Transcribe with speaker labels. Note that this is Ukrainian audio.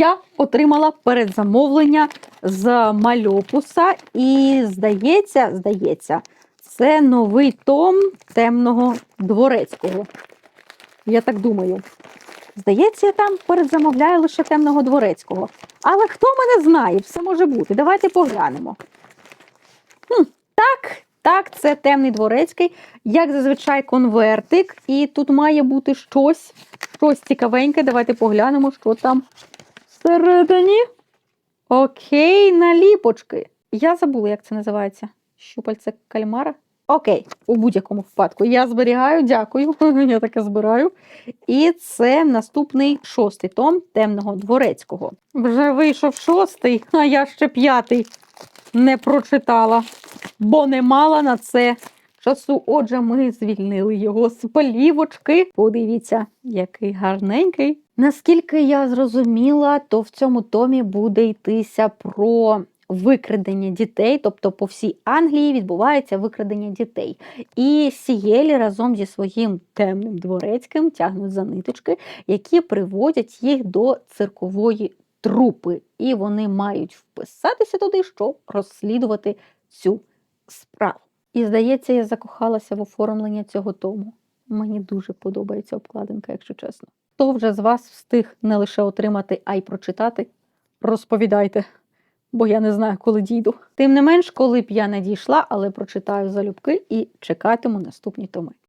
Speaker 1: Я отримала передзамовлення з мальопуса, і здається, здається, це новий том темного дворецького. Я так думаю. Здається, я там передзамовляю лише темного дворецького. Але хто мене знає, все може бути. Давайте поглянемо. Хм, так, так, це темний дворецький, як зазвичай конвертик. І тут має бути щось, щось цікавеньке. Давайте поглянемо, що там всередині. Окей, наліпочки. Я забула, як це називається. Щупальце кальмара. Окей, у будь-якому випадку. Я зберігаю, дякую. Я таке збираю. І це наступний шостий том темного дворецького. Вже вийшов шостий, а я ще п'ятий не прочитала, бо не мала на це часу. Отже, ми звільнили його з плівочки. Подивіться, який гарненький. Наскільки я зрозуміла, то в цьому томі буде йтися про викрадення дітей, тобто по всій Англії відбувається викрадення дітей. І Сієлі разом зі своїм темним дворецьким тягнуть за ниточки, які приводять їх до циркової трупи. І вони мають вписатися туди, щоб розслідувати цю справу. І здається, я закохалася в оформлення цього тому. Мені дуже подобається обкладинка, якщо чесно. Хто вже з вас встиг не лише отримати, а й прочитати? Розповідайте, бо я не знаю, коли дійду. Тим не менш, коли б я не дійшла, але прочитаю залюбки і чекатиму наступні томи.